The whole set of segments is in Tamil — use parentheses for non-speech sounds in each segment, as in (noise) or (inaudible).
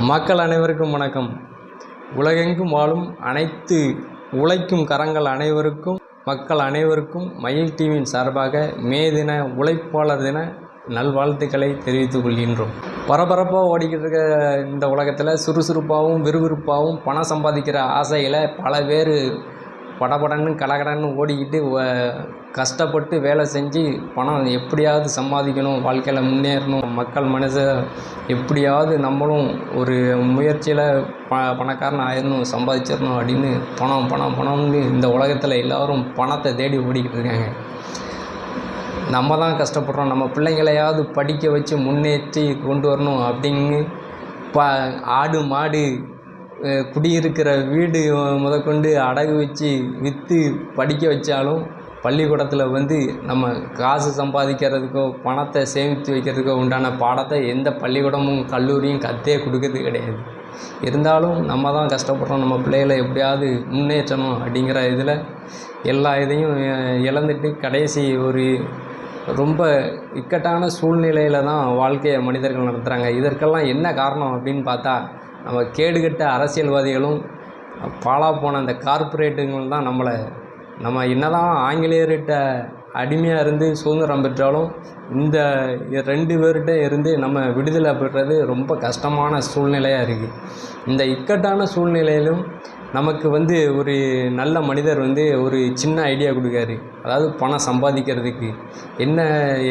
மக்கள் அனைவருக்கும் வணக்கம். உலகெங்கும் வாழும் அனைத்து உழைக்கும் கரங்கள் அனைவருக்கும் மக்கள் அனைவருக்கும் மயில் டிவியின் சார்பாக மே தின உழைப்பாளர் தின நல்வாழ்த்துக்களை தெரிவித்துக் கொள்கின்றோம். பரபரப்பாக ஓடிக்கிட்டு இருக்க இந்த உலகத்தில் சுறுசுறுப்பாகவும் விறுவிறுப்பாகவும் பணம் சம்பாதிக்கிற ஆசையில் பல பேர் படபடன்னு கடகடன்னு ஓடிக்கிட்டு வ- கஷ்டப்பட்டு வேலை செஞ்சு பணம் எப்படியாவது சம்பாதிக்கணும் வாழ்க்கையில் முன்னேறணும். மக்கள் மனசை எப்படியாவது நம்மளும் ஒரு முயற்சியில் ப பணக்காரன் ஆயிடணும் சம்பாதிச்சிடணும் அப்படின்னு பணம் பணம் பணம்னு இந்த உலகத்தில் எல்லோரும் பணத்தை தேடி ஓடிக்கிட்டு இருக்காங்க. நம்ம தான் கஷ்டப்படுறோம். நம்ம பிள்ளைங்களையாவது படிக்க வச்சு முன்னேற்றி கொண்டு வரணும் அப்படின்னு ப ஆடு மாடு குடியிருக்கிற வீடு முதற்கொண்டு அடகு வச்சு விற்று படிக்க வச்சாலும் பள்ளிக்கூடத்தில் வந்து நம்ம காசு சம்பாதிக்கிறதுக்கோ பணத்தை சேமித்து வைக்கிறதுக்கோ உண்டான பாடத்தை எந்த பள்ளிக்கூடமும் கல்லூரியும் கத்தே கொடுக்கறது கிடையாது. இருந்தாலும் நம்ம தான் கஷ்டப்படுறோம். நம்ம பிள்ளைகளை எப்படியாவது முன்னேற்றணும் அப்படிங்கிற இதில் எல்லா இதையும் இழந்துட்டு கடைசி ஒரு ரொம்ப இக்கட்டான சூழ்நிலையில் தான் வாழ்க்கையை மனிதர்கள் நடத்துகிறாங்க இதற்கெல்லாம் என்ன காரணம் அப்படின்னு பார்த்தா நம்ம கேடுகட்ட அரசியல்வாதிகளும் பாழா போன அந்த கார்ப்பரேட்டுங்களும் தான் நம்மளை. நம்ம என்னதான் ஆங்கிலேயர்கிட்ட அடிமையாக இருந்து சுதந்திரம் பெற்றாலும் இந்த ரெண்டு பேர்கிட்ட இருந்து நம்ம விடுதலை பெறுறது ரொம்ப கஷ்டமான சூழ்நிலையாக இருக்குது இந்த இக்கட்டான சூழ்நிலையிலும் நமக்கு வந்து ஒரு நல்ல மனிதர் வந்து ஒரு சின்ன ஐடியா கொடுக்காரு. அதாவது பணம் சம்பாதிக்கிறதுக்கு. என்ன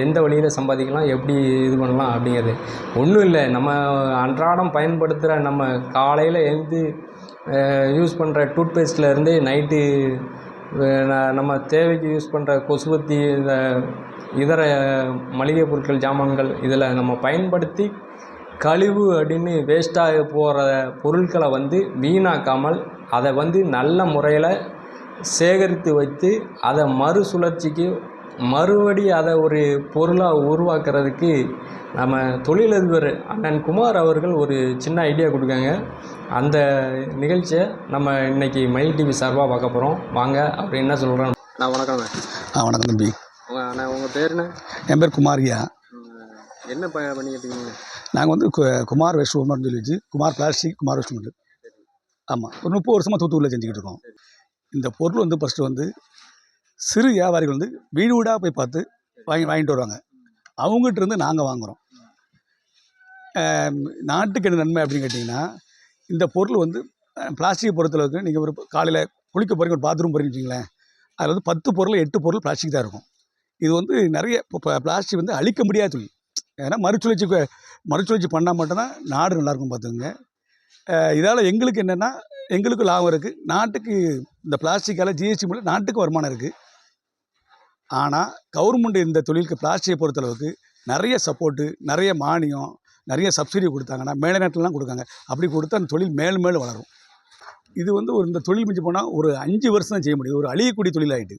எந்த வழியில் சம்பாதிக்கலாம் எப்படி இது பண்ணலாம் அப்படிங்கிறது. ஒன்றும் இல்லை. நம்ம அன்றாடம் பயன்படுத்துகிற நம்ம காலையில் எழுந்து யூஸ் பண்ணுற டூத்பேஸ்ட்லேருந்து நைட்டு நம்ம தேவைக்கு யூஸ் பண்ணுற கொசுவத்தி இந்த இதர மளிகை பொருட்கள் ஜாமான்கள் இதில் நம்ம பயன்படுத்தி கழிவு அப்படின்னு வேஸ்ட்டாக போகிற பொருட்களை வந்து வீணாக்காமல் அதை வந்து நல்ல முறையில் சேகரித்து வைத்து அதை மறுசுழற்சிக்கு மறுபடி அதை ஒரு பொருளாக உருவாக்குறதுக்கு நம்ம தொழிலதிபர் அண்ணன் குமார் அவர்கள் ஒரு சின்ன ஐடியா கொடுக்காங்க. அந்த நிகழ்ச்சியை நம்ம இன்னைக்கு மயில் டிவி சார்பாக பார்க்க போகிறோம் வாங்க அவர் என்ன சொல்கிறோம் நான் வணக்கங்க. ஆ வணக்கம் தம்பி. உங்கள் அண்ணா உங்கள் பேர் என்ன? என் பேர் குமாரியா என்ன ப பண்ணிக்கிட்டு இருக்கீங்க? நாங்கள் வந்து கு- குமார் வெஸ்ட்மெண்ட்னு சொல்லி வச்சு குமார் பிளாஸ்டிக் குமார் வெஸ்ட்மெண்ட் ஆமாம் ஒரு முப்பது வருஷமாக தூத்துக்குடியில் செஞ்சுக்கிட்டு இருக்கோம். இந்த பொருள் வந்து ஃபஸ்ட்டு வந்து சிறு வியாபாரிகள் வந்து வீடு வீடாக போய் பார்த்து வாங்கி வாங்கிட்டு வருவாங்க. அவங்ககிட்ட இருந்து நாங்கள் வாங்குகிறோம் நாட்டுக்கு என்ன நன்மை அப்படின்னு கேட்டிங்கன்னா இந்த பொருள் வந்து பிளாஸ்டிக் பொறுத்தளவுக்கு நீங்கள் ஒரு காலையில் குளிக்க போகிறீங்க ஒரு பாத்ரூம் போகிறீங்கன்னு வச்சுங்களேன் அதில் வந்து பத்து பொருள் எட்டு பொருள் பிளாஸ்டிக் தான் இருக்கும். இது வந்து நிறைய இப்போ பிளாஸ்டிக் வந்து அழிக்க முடியாத தொழில். ஏன்னா மறுசுழற்சி மறுசுழற்சி பண்ணால் மட்டும்தான் நாடு நல்லாயிருக்கும் பார்த்துக்கோங்க. இதால் எங்களுக்கு என்னென்னா எங்களுக்கு லாபம் இருக்குது நாட்டுக்கு இந்த பிளாஸ்டிக்கால் ஜிஎஸ்டி மூலம் நாட்டுக்கு வருமானம் இருக்குது ஆனால் கவர்மெண்ட் இந்த தொழிலுக்கு பிளாஸ்டிக்கை பொறுத்தளவுக்கு நிறைய சப்போர்ட்டு நிறைய மானியம் நிறைய சப்சிடி கொடுத்தாங்கன்னா மேலே நாட்டிலலாம் கொடுக்காங்க. அப்படி கொடுத்தா அந்த தொழில் மேலும் மேலும் வளரும். இது வந்து ஒரு இந்த தொழில் மிஞ்சி போனால் ஒரு அஞ்சு வருஷம் தான் செய்ய முடியும். ஒரு அழியக்கூடிய தொழில் ஆகிட்டு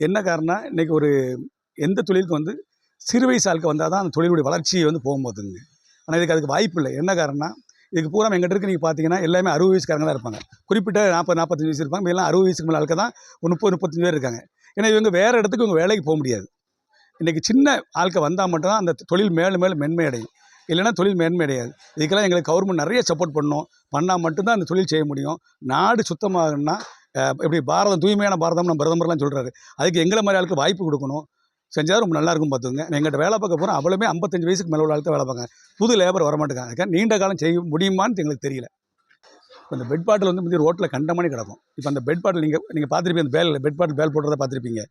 என்ன காரணம் இன்றைக்கி ஒரு எந்த தொழிலுக்கு வந்து சிறு வயசு ஆளுக்கு வந்தால் தான் அந்த தொழிலுடைய வளர்ச்சி வந்து போகும்போதுங்க ஆனால் இதுக்கு அதுக்கு வாய்ப்பு இல்லை. என்ன காரணம்னா இதுக்கு பூரா எங்கிட்ட இருக்கு. நீங்கள் பார்த்தீங்கன்னா எல்லாமே அறுபது வயசுக்காரங்க தான் இருப்பாங்க. குறிப்பிட்ட நாற்பது நாற்பத்தஞ்சு வயசு இருப்பாங்க. எல்லாம் அறுபது வயசுக்கு மேலே ஆளுக்கு தான் ஒரு முப்பது முப்பத்தஞ்சு பேர் இருக்காங்க. ஏன்னா இவங்க வேறு இடத்துக்கு இவங்க வேலைக்கு போக முடியாது. இன்றைக்கி சின்ன ஆட்கள் வந்தால் மட்டும்தான் அந்த தொழில் மேலும் மேலும் மென்மை அடையும் இல்லைன்னா தொழில் மேன்மை அடையாது இதுக்கெல்லாம் எங்களுக்கு கவர்மெண்ட் நிறைய சப்போர்ட் பண்ணணும் பண்ணால் மட்டும்தான் அந்த தொழில் செய்ய முடியும். நாடு சுத்தமாகணும்னா எப்படி பாரதம் தூய்மையான பாரதம் நம்ம பிரதமர்லாம் சொல்கிறாரு அதுக்கு எங்களை மாதிரி ஆளுக்கு வாய்ப்பு கொடுக்கணும். செஞ்சால் ரொம்ப நல்லாயிருக்கும் பார்த்துங்க எங்கள்கிட்ட வேலை பார்க்க போகிறோம் அவ்வளோமே ஐம்பத்தஞ்சு வயசுக்கு மேலே உள்ள ஆளுக்கு வேலை பார்க்காங்க புது லேபர் வரமாட்டேங்க அதுக்காக நீண்ட காலம் செய்ய முடியுமான்னு எங்களுக்கு தெரியல. இப்போ இந்த பெட் பாட்டில் வந்து முந்தைய ரோட்டில் கண்டமானே கிடக்கும். இப்போ அந்த பெட் பாட்டில் நீங்கள் நீங்கள் பார்த்துருப்பீங்க. அந்த பேலில் பெட் பாட்டில் பேல் போடுறத பார்த்துருப்பீங்க.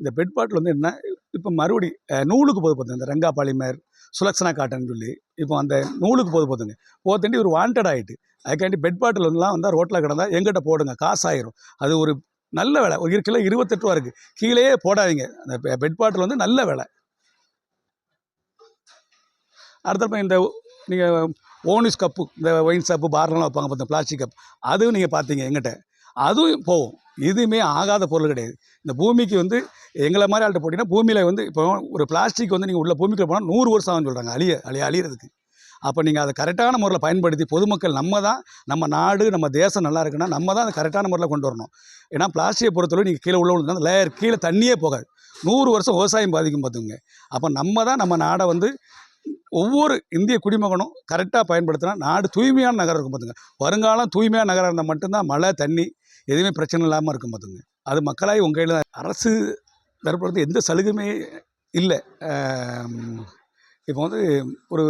இந்த பெட் பாட்டில் வந்து என்ன இப்போ மறுபடி நூலுக்கு போது பார்த்துங்க இந்த ரங்கா பாலிமர் சுலக்ஷனா காட்டன் சொல்லி இப்போ அந்த நூலுக்கு போது போதுங்க. போத்தண்டி ஒரு வாண்டட் ஆகிட்டு அதுக்காண்டி பெட் பாட்டில் வந்துலாம் வந்தால் ரோட்டில் கிடந்தா எங்கிட்ட போடுங்க. காசு ஆயிரும். அது ஒரு நல்ல விலை. ஒரு கிலோ இருபத்தெட்டு ரூபா இருக்குது கீழேயே போடாதீங்க. அந்த பெ- பெட் பாட்டில் வந்து நல்ல விலை. அடுத்தப்ப இந்த நீங்கள் ஓனிஸ் கப்பு இந்த ஒயின் கப்பு பார்லாம் வைப்பாங்க பார்த்தா பிளாஸ்டிக் கப். அதுவும் நீங்கள் பார்த்தீங்க எங்கிட்ட. அதுவும் போகும். இதுவுமே ஆகாத பொருள் கிடையாது. இந்த பூமிக்கு வந்து எங்களை மாதிரி ஆள்கிட்ட போட்டிங்கன்னா பூமியில் வந்து இப்போ ஒரு பிளாஸ்டிக் வந்து நீங்கள் உள்ள பூமிக்குள்ள போனால் நூறு வருஷம் ஆகும்னு சொல்கிறாங்க அழிய அழிய அழியிறதுக்கு. அப்போ நீங்கள் அதை கரெக்டான முறையில் பயன்படுத்தி பொதுமக்கள் நம்ம தான் நம்ம நாடு நம்ம தேசம் நல்லா இருக்குன்னா நம்ம தான் அதை கரெக்டான முறையில் கொண்டு வரணும். ஏன்னா பிளாஸ்டிக்கை பொறுத்தவரை நீங்கள் கீழே உள்ள விழுந்தா லேயர் கீழே தண்ணியே போகாது. நூறு வருஷம் விவசாயம் பாதிக்கும் பார்த்துங்க அப்போ நம்ம தான் நம்ம நாடை வந்து ஒவ்வொரு இந்திய குடிமகனும் கரெக்டாக பயன்படுத்தினா நாடு தூய்மையான நகரம் இருக்கும் பார்த்துங்க வருங்காலம் தூய்மையான நகரம் இருந்தால் மட்டும்தான் மழை தண்ணி எதுவுமே பிரச்சனை இல்லாமல் இருக்கும் பார்த்துங்க அது மக்களாகி உங்கள் கையில் தான். அரசு தரப்புறது எந்த சலுகையுமே இல்லை. இப்போ வந்து ஒரு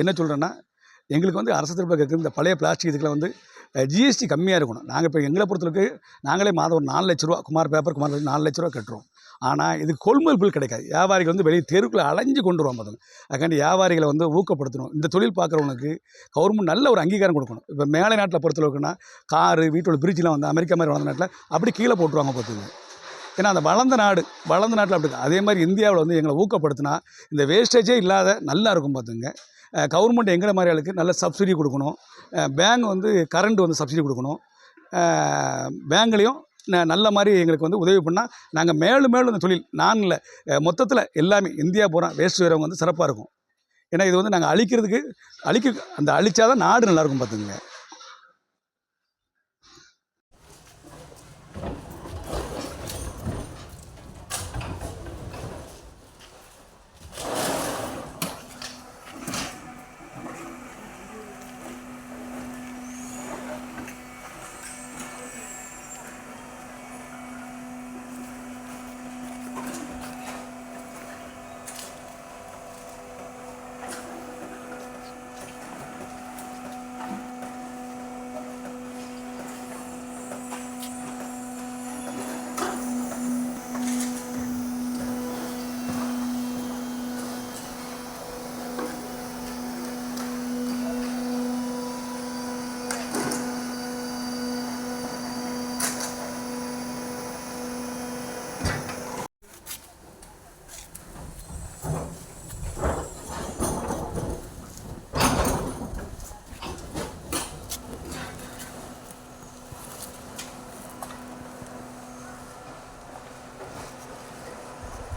என்ன சொல்கிறேன்னா எங்களுக்கு வந்து அரசு தரப்பில் இருக்கிற இந்த பழைய பிளாஸ்டிக் இதுக்கெல்லாம் வந்து ஜிஎஸ்டி கம்மியாக இருக்கணும். நாங்கள் இப்போ எங்களை பொறுத்தளவுக்கு நாங்களே மாதம் ஒரு நாலு லட்ச ரூபா குமார் பேப்பர் குமார் நாலு லட்ச ரூபா கட்டுறோம். ஆனால் இது கொள்முதல் பில் கிடைக்காது. வியாபாரிகள் வந்து வெளியே தெருக்குள்ளே அலைஞ்சு கொண்டு வருவாங்க பார்த்துங்க அதுக்காண்டி வியாபாரிகளை வந்து ஊக்கப்படுத்தணும். இந்த தொழில் பார்க்குறவனுக்கு கவர்மெண்ட் நல்ல ஒரு அங்கீகாரம் கொடுக்கணும். இப்போ மேலை நாட்டில் பொறுத்தளவுக்குன்னா காரு வீட்டோட பிரிட்ஜெலாம் வந்து அமெரிக்கா மாதிரி வளர்ந்த நாட்டில் அப்படி கீழே போட்டுருவாங்க பார்த்துங்க ஏன்னா அந்த வளர்ந்த நாடு வளர்ந்த நாட்டில் அப்படி அதே மாதிரி இந்தியாவில் வந்து எங்களை ஊக்கப்படுத்தினா இந்த வேஸ்டேஜே இல்லாத நல்லா இருக்கும் பார்த்துங்க. கவர்மெண்ட் எங்களை மாதிரி ஆளுக்கு நல்ல சப்சிடி கொடுக்கணும். பேங்க் வந்து கரண்ட் வந்து சப்சிடி கொடுக்கணும். பேங்க்லேயும் நல்ல மாதிரி எங்களுக்கு வந்து உதவி பண்ணால் நாங்கள் மேலும் மேலும் இந்த தொழில் நான் இல்லை மொத்தத்தில் எல்லாமே இந்தியா பூரா வேஸ்ட் வரவங்க வந்து சிறப்பாக இருக்கும். ஏன்னா இது வந்து நாங்கள் அழிக்கிறதுக்கு அழிக்க அந்த அழிச்சாதான் நாடு நல்லாயிருக்கும் பார்த்துங்க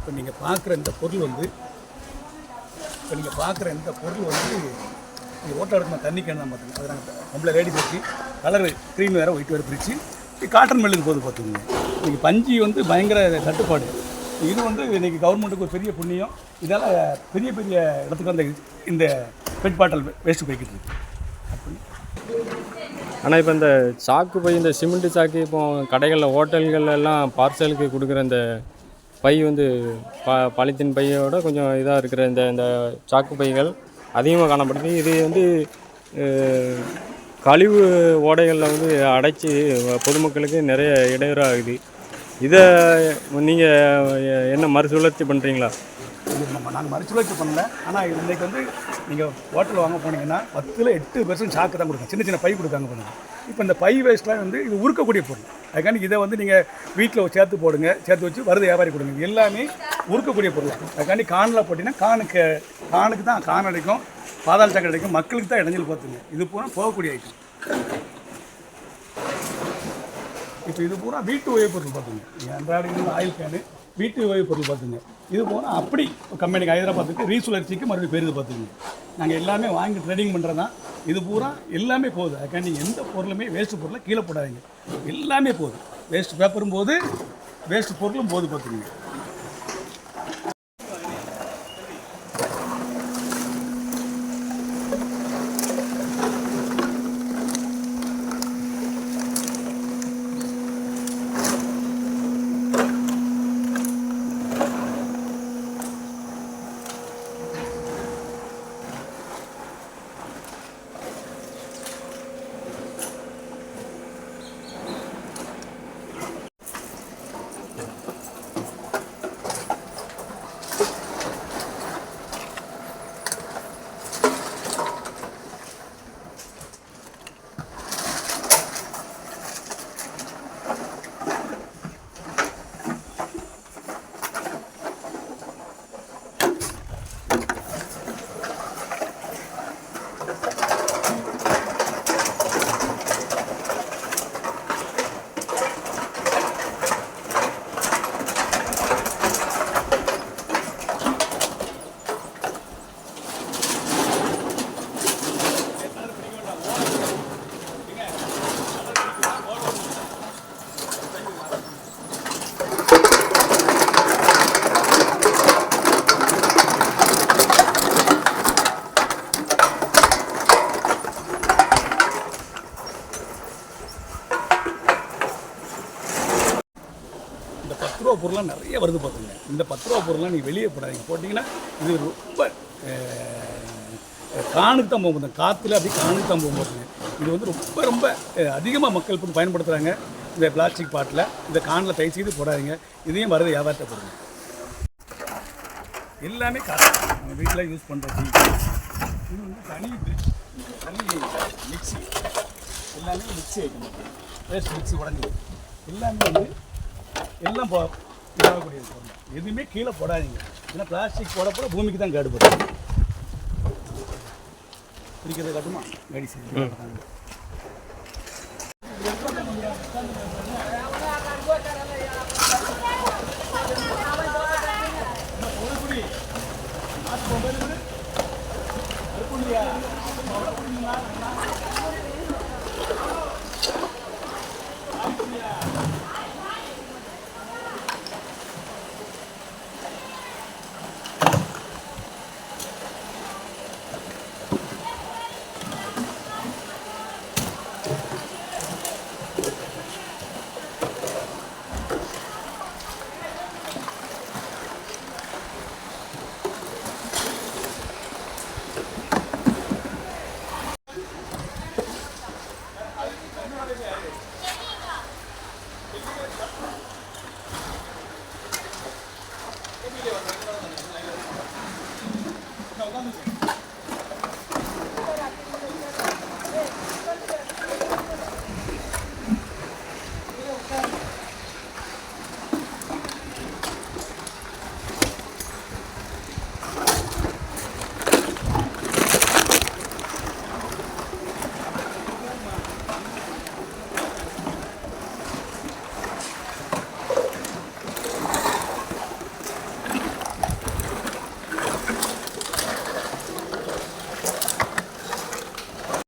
இப்போ நீங்கள் பார்க்குற இந்த பொருள் வந்து இப்போ நீங்கள் பார்க்குற இந்த பொருள் வந்து நீங்கள் ஓட்ட எடுக்கணும் தண்ணி கேன் தான் பார்த்துங்க அதை நாங்கள் நம்மள ரெடி வச்சு கலர் க்ரீன் வேறு ஒயிட் வேறு பிரித்து காட்டன் மில்லுக்கு போகுது பார்த்துங்க இன்றைக்கி பஞ்சு வந்து பயங்கர தட்டுப்பாடு. இது வந்து இன்றைக்கி கவர்மெண்ட்டுக்கு ஒரு பெரிய புண்ணியம். இதால் பெரிய பெரிய இடத்துக்கு அந்த இந்த பெட் பாட்டல் வேஸ்ட்டு போய்கிட்டு இருக்கு. அப்படி ஆனால் இப்போ இந்த சாக்கு போய் இந்த சிமெண்ட் சாக்கு இப்போ கடைகளில் ஹோட்டல்கள் எல்லாம் பார்சலுக்கு கொடுக்குற இந்த பை வந்து ப பாலித்தீன் பையோட கொஞ்சம் இதாக இருக்கிற இந்த இந்த சாக்கு பைகள் அதிகமாக காணப்படுது. இது வந்து கழிவு ஓடைகளில் வந்து அடைச்சி பொதுமக்களுக்கு நிறைய இடையூறாகுது. இதை நீங்கள் என்ன மறுசுழற்சி பண்ணுறீங்களா இது நம்ம நாங்கள் மறுச்சுழற்சி பண்ணல. ஆனால் இன்றைக்கி வந்து நீங்கள் ஹோட்டல் வாங்க போனீங்கன்னா பத்தில் எட்டு பெர்சன்ட் சாக்கு தான் கொடுக்கும். சின்ன சின்ன பை கொடுக்காங்க பண்ணுங்க இப்போ இந்த பை வேஸ்ட்லாம் வந்து இது உருக்கக்கூடிய பொருள். அதுக்காண்டி இதை வந்து நீங்கள் வீட்டில் சேர்த்து போடுங்க. சேர்த்து வச்சு வருது வியாபாரி கொடுங்க. எல்லாமே உருக்கக்கூடிய பொருள். அதுக்காண்டி காணில் போட்டிங்கன்னா காணுக்கு காணுக்கு தான் கான் அடைக்கும் பாதாள சாக்கடை அடைக்கும் மக்களுக்கு தான் இடைஞ்சல் பார்த்துங்க இது பூரா போகக்கூடிய ஐட்டம் இப்போ இது பூரா வீட்டு உயர் பொருள் பார்த்துங்க அன்றாட ஆயில் கேனு வீட்டு உபயோகப் பொருள் பார்த்துங்க. இது போனால் அப்படி கம்பெனிக்கு ஹைதராபாத்துக்கு ரீசுழற்சிக்கு மறுபடியும் பெருது பார்த்துங்க. நாங்கள் எல்லாமே வாங்கி ட்ரேடிங் பண்ணுறது தான் இது பூரா எல்லாமே போகுது. அதுக்காண்டி எந்த பொருளுமே வேஸ்ட் பொருளை கீழே போடாதீங்க. எல்லாமே போகுது. வேஸ்ட் பேப்பரும் போகுது. வேஸ்ட் பொருளும் போகுது பார்த்துக்கோங்க பொருள்லாம் நிறைய வருது பார்த்துங்க. இந்த பத்து ரூபா பொருள்லாம் நீங்கள் வெளியே போடாதீங்க. போட்டிங்கன்னா இது ரொம்ப அஹ், காணுக்கு தான் போகும். காற்றுல அப்படியே காணுக்கு தான் போகும் இது வந்து ரொம்ப ரொம்ப அதிகமாக மக்கள் இப்போ பயன்படுத்துகிறாங்க இந்த பிளாஸ்டிக் பாட்டில் இந்த கானில் தயவு செய்து போடாதீங்க. இதையும் வரது வியாபாரத்தை போடுங்க. எல்லாமே காசு நம்ம வீட்டில் யூஸ் பண்ணுற டீ. இது வந்து தனி தனி மிக்ஸி எல்லாமே மிக்ஸி ஐட்டம். வேஸ்ட் மிக்ஸி உடஞ்சி எல்லாமே வந்து எல்லாம் இதாகக்கூடிய பொருள் எதுவுமே கீழே போடாதீங்க. ஏன்னா பிளாஸ்டிக் போட போட பூமிக்கு தான் கேடு போடும் பிடிக்கிறது காட்டுமா கடி செய்ய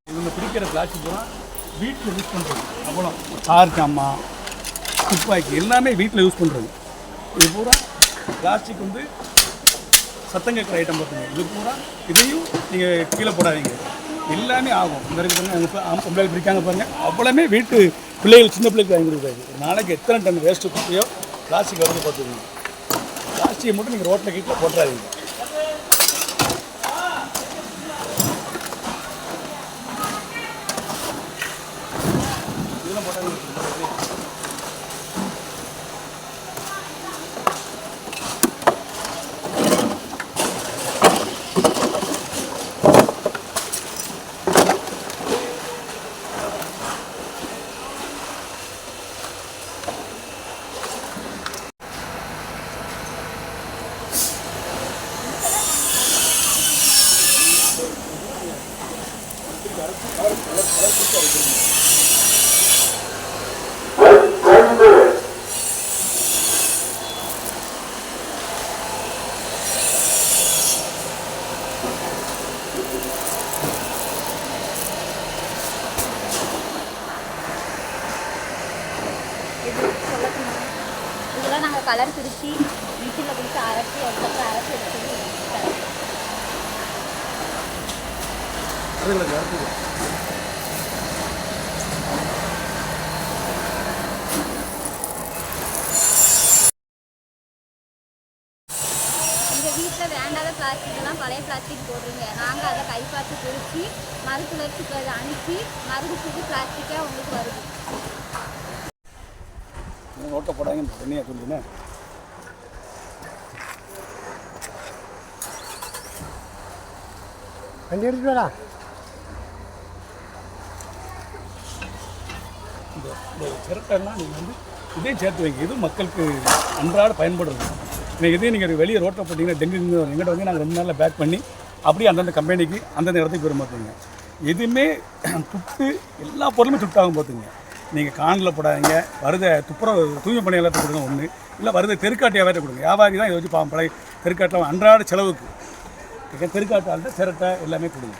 இவங்க பிடிக்கிற பிளாஸ்டிக் பூரா வீட்டில் யூஸ் பண்ணுறது அவ்வளோ சார் சாமா துப்பாக்கி எல்லாமே வீட்டில் யூஸ் பண்ணுறது இது பூரா பிளாஸ்டிக் வந்து சத்தம் கேட்குற ஐட்டம் பார்த்துங்க இது பூரா இதையும் நீங்கள் கீழே போடாதீங்க. எல்லாமே ஆகும். இந்த இருக்கு அவங்க ஆம் பொம்பளை பிடிக்காங்க பாருங்கள் அவ்வளோமே வீட்டு பிள்ளைகள் சின்ன பிள்ளைக்கு வாங்கி கொடுக்குறாங்க. நாளைக்கு எத்தனை டன் வேஸ்ட்டு குப்பையோ பிளாஸ்டிக் வந்து பார்த்துக்கோங்க பிளாஸ்டிக்கை மட்டும் நீங்கள் ரோட்டில் கீட்டில் போட்டுறாதீங்க இதெல்லாம் போட்டாங்க இது சொல்லட்டுமா இதெல்லாம் நாங்கள் கலர் பிரித்து மிஷினில் கொடுத்து அரைச்சி அதுக்கப்புறம் அரைச்சி எடுத்து அதுகளை அடுத்தது எங்கள் வீட்டில் வேண்டாத பிளாஸ்டிக்லாம் பழைய பிளாஸ்டிக் போடுறீங்க நாங்கள் அதை கை பார்த்து பிரித்து மறுசுழற்சிக்கு அதை அனுப்பி மருந்து புது பிளாஸ்டிக்காக உங்களுக்கு வருது நோட்டை போடாங்கன்னு தனியாக சொல்லுங்க வண்டி எடுத்துட்டு வரா இந்த நீங்கள் வந்து இதையும் சேர்த்து வைங்க. இது மக்களுக்கு அன்றாட பயன்படுறது. நீங்கள் இதையும் நீங்கள் வெளியே ரோட்டில் போட்டிங்கன்னா டெங்கு. எங்கிட்ட வந்து நாங்கள் ரெண்டு நாளில் பேக் பண்ணி அப்படியே அந்தந்த கம்பெனிக்கு அந்தந்த இடத்துக்கு போயிட மாட்டோங்க எதுவுமே (clears throat) துட்டு எல்லா பொருளுமே துட்டாகும் பார்த்துங்க நீங்கள் காண்டில் போடாதீங்க. வருத துப்புரவு தூய்மை பணியாளர்கிட்ட கொடுங்க ஒன்று இல்லை வருத தெருக்காட்டு வியாபாரத்தை கொடுங்க. வியாபாரி தான் இதை வச்சு பாம்பளை தெருக்காட்டில் அன்றாட செலவுக்கு. தெருக்காட்டால் சிரட்டை எல்லாமே கொடுங்க.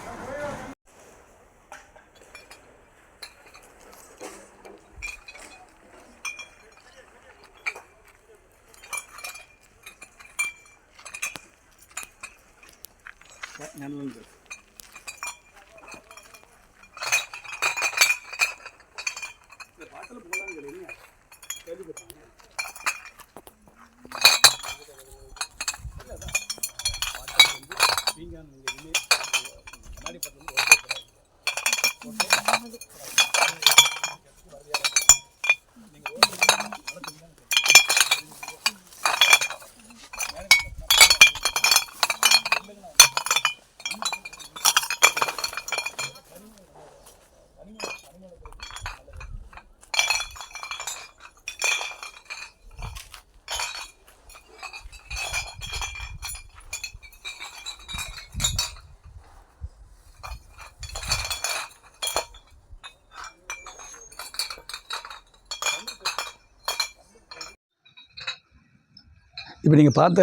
இப்போ நீங்கள் பார்த்த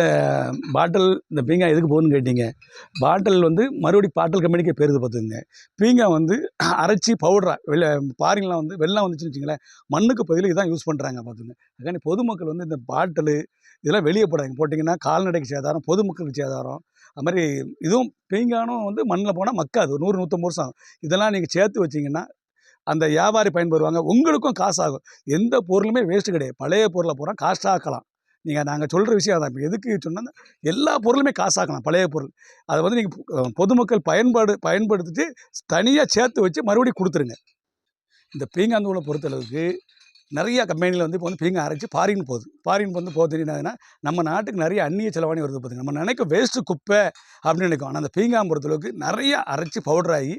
பாட்டில் இந்த பீங்கா எதுக்கு போகுதுன்னு கேட்டீங்க. பாட்டில் வந்து மறுபடி பாட்டில் கம்பெனிக்கே பேருது பார்த்துங்க பீங்கா வந்து அரைச்சி பவுடரா வெள்ளை பாரிங்கெலாம் வந்து வெள்ளம் வந்துச்சுன்னு வச்சுங்களேன் மண்ணுக்கு பதில் இதான் யூஸ் பண்ணுறாங்க பார்த்துங்க அதுக்கான பொதுமக்கள் வந்து இந்த பாட்டிலு இதெல்லாம் வெளியே போடாங்க போட்டிங்கன்னா கால்நடைக்கு சேதாரம் பொதுமக்களுக்கு சேதாரம். அது மாதிரி இதுவும் பீங்கானும் வந்து மண்ணில் போனால் மக்காது. ஒரு நூறு நூற்றம்பது வருஷம் ஆகும். இதெல்லாம் நீங்கள் சேர்த்து வச்சிங்கன்னா அந்த வியாபாரி பயன்பெறுவாங்க. உங்களுக்கும் காசு ஆகும் எந்த பொருளுமே வேஸ்ட்டு கிடையாது. பழைய பொருளை பூரா காஸ்ட் ஆக்கலாம். நீங்கள் நாங்கள் சொல்கிற விஷயம் அதான். இப்போ எதுக்கு சொன்னால் எல்லா பொருளுமே காசாக்கலாம் பழைய பொருள். அதை வந்து நீங்கள் பொதுமக்கள் பயன்பாடு பயன்படுத்திட்டு தனியாக சேர்த்து வச்சு மறுபடியும் கொடுத்துருங்க. இந்த பீங்காந்தூளை பொறுத்தளவுக்கு நிறைய கம்பெனியில் வந்து இப்போ வந்து பீங்க அரைச்சி ஃபாரின் போகுது. ஃபாரின் வந்து போக தெரியுதுன்னா நம்ம நாட்டுக்கு நிறைய அந்நிய செலவாணி வருது பார்த்துங்க நம்ம நினைக்க வேஸ்ட்டு குப்பை அப்படின்னு நினைக்கும். ஆனால் அந்த பீங்காம் பொறுத்தளவுக்கு நிறைய அரைச்சி பவுடர் ஆகி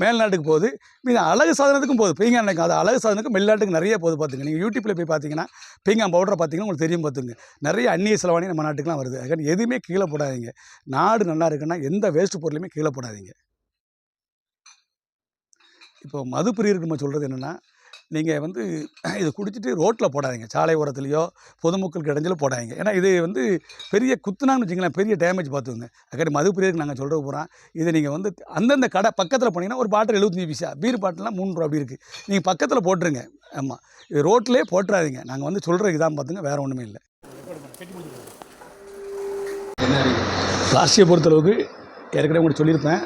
மேல்நாட்டுக்கு போகுது. மீது அழகு சாதனத்துக்கும் போகுது. பீங்கான் எனக்கு அது அழகு சாதனத்துக்கும் வெளிநாட்டுக்கு நிறைய போகுது பார்த்துங்க. நீங்கள் யூடியூப்பில் போய் பார்த்தீங்கன்னா பீங்கான் பவுடரை பார்த்தீங்கன்னா உங்களுக்கு தெரியும் பார்த்துங்க. நிறைய அந்நிய செலவாணி நம்ம நாட்டுக்குலாம் வருது. அதுக்கான எதுவுமே கீழே போடாதீங்க. நாடு நல்லா இருக்குன்னா எந்த வேஸ்ட் பொருளையுமே கீழே போடாதீங்க. இப்போ மது பிரியருக்கு நம்ம சொல்கிறது என்னென்னா நீங்கள் வந்து இதை குடிச்சிட்டு ரோட்டில் போடாதீங்க. சாலை ஓரத்துலேயோ பொதுமக்களுக்கு இடைஞ்சல போடாதீங்க. ஏன்னா இது வந்து பெரிய குத்துனான்னு வச்சுங்களேன் பெரிய டேமேஜ் பார்த்துங்க அக்கடி மது பிரியருக்கு நாங்கள் சொல்கிற போகிறோம் இதை நீங்கள் வந்து அந்தந்த கடை பக்கத்தில் போனீங்கன்னா ஒரு பாட்டில் எழுபத்தஞ்சி பைசா பீர் பாட்டிலாம் மூணு ரூபா அப்படி இருக்குது நீங்கள் பக்கத்தில் போட்டுருங்க. ஆமாம் இது ரோட்லேயே போட்டுறாதீங்க. நாங்கள் வந்து சொல்கிற இதான் பார்த்துங்க வேறு ஒன்றுமே இல்லை. பிளாஸ்டிக்கை பொறுத்தளவுக்கு ஏற்கனவே உங்களுக்கு சொல்லியிருப்பேன்.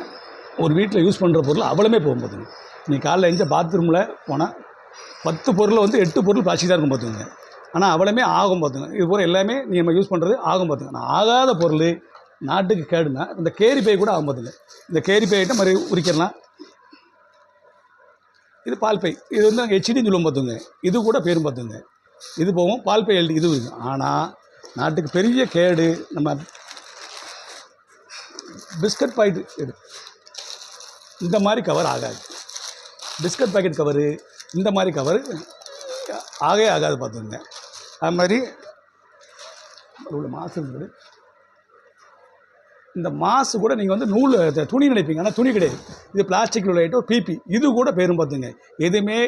ஒரு வீட்டில் யூஸ் பண்ணுற பொருள் அவ்வளவுமே போகும் பார்த்துங்க நீ காலைல எஞ்ச பாத்ரூமில் போனால் பத்து பொருள் வந்து எட்டு பொருள் பிளாஸ்டிக் தான் இருக்கும் பார்த்துங்க ஆனால் அவ்வளோமே ஆகும் பார்த்துங்க இது போல் எல்லாமே நீ நம்ம யூஸ் பண்ணுறது ஆகும் பார்த்துங்க நான் ஆகாத பொருள் நாட்டுக்கு கேடுனா இந்த கேரி பை கூட ஆகும் பார்த்துங்க இந்த கேரி பை ஐட்டம் மாதிரி உரிக்கலாம். இது பால் பை இது வந்து நாங்கள் ஹெச்டின்னு சொல்லுவோம் பார்த்துங்க இது கூட பேரும் பார்த்துங்க இது போகும் பால் பை எழுதி இது இருக்கும். ஆனால் நாட்டுக்கு பெரிய கேடு நம்ம பிஸ்கட் பாக்கெட் இது. இந்த மாதிரி கவர் ஆகாது. பிஸ்கட் பாக்கெட் கவரு இந்த மாதிரி கவர் ஆகவே ஆகாது பார்த்துங்க அது மாதிரி உள்ள மாசு இருக்குது இந்த மாசு கூட நீங்கள் வந்து நூல் துணி நினைப்பீங்க. ஆனால் துணி கிடையாது. இது பிளாஸ்டிக் உள்ள ஐட்டம் பிபி இது கூட பேரும் பார்த்துங்க. எதுவுமே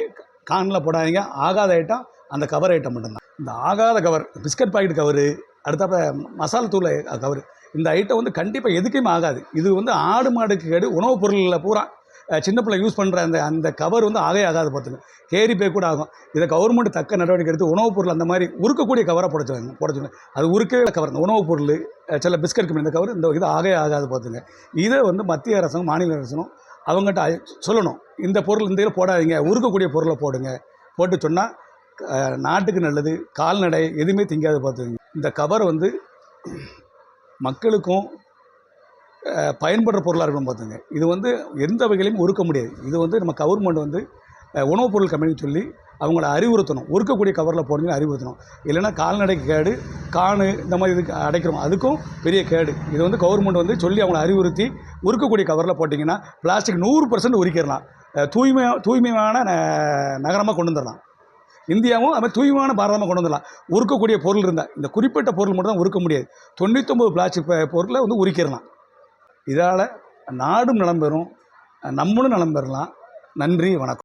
கானில் போடாதீங்க. ஆகாத ஐட்டம் அந்த கவர் ஐட்டம் மட்டும்தான். இந்த ஆகாத கவர் பிஸ்கட் பாக்கெட் கவரு அடுத்தப்ப மசாலா தூள் கவர் இந்த ஐட்டம் வந்து கண்டிப்பாக எதுக்குமே ஆகாது. இது வந்து ஆடு மாடுக்கு கேடு உணவுப் பொருளில் பூரா சின்ன பிள்ளை யூஸ் பண்ணுற அந்த அந்த கவர் வந்து ஆகவே ஆகாது பார்த்துங்க கேரி பே கூட ஆகும். இதை கவர்மெண்ட் தக்க நடவடிக்கை எடுத்து உணவுப் பொருள் அந்த மாதிரி உருக்கக்கூடிய கவராக போட சொல்லுங்க அது உருக்கவே கவர் இந்த உணவுப் பொருள் சில பிஸ்கட் கம்பெனி இந்த கவர் இந்த இது ஆகவே ஆகாது பார்த்துங்க இதை வந்து மத்திய அரசும் மாநில அரசும் அவங்ககிட்ட சொல்லணும். இந்த பொருள் இந்த இதில் போடாதீங்க உருக்கக்கூடிய பொருளை போடுங்க. போட்டு சொன்னால் நாட்டுக்கு நல்லது கால்நடை எதுவுமே திங்காது பார்த்துங்க இந்த கவர் வந்து மக்களுக்கும் பயன்படுற பொருளாக இருக்கணும் பார்த்துங்க இது வந்து எந்த வகையிலையும் ஒறுக்க முடியாது. இது வந்து நம்ம கவர்மெண்ட் வந்து உணவுப் பொருள் கம்பெனி சொல்லி அவங்கள அறிவுறுத்தணும். உருக்கக்கூடிய கவரில் போடுங்கன்னு அறிவுறுத்தணும். இல்லைன்னா கால்நடைக்கு கேடு காணு இந்த மாதிரி இதுக்கு அடைக்கிறோம். அதுக்கும் பெரிய கேடு. இது வந்து கவர்மெண்ட் வந்து சொல்லி அவங்கள அறிவுறுத்தி உருக்கக்கூடிய கவரில் போட்டிங்கன்னா பிளாஸ்டிக் நூறு பர்சன்ட் உரிக்கிறலாம் தூய்மை தூய்மையான ந- நகரமாக கொண்டு வந்துடலாம். இந்தியாவும் அது மாதிரி தூய்மையான பாரதமாக கொண்டு வந்துடலாம். உருக்கக்கூடிய பொருள் இருந்தால் இந்த குறிப்பிட்ட பொருள் மட்டும் தான் உருக்க முடியாது தொண்ணூத்தொம்பது பிளாஸ்டிக் பொருளை வந்து உரிக்கிறலாம் இதால் நாடும் நலம் பெறும் நம்மளும் நலம் பெறலாம் நன்றி வணக்கம்.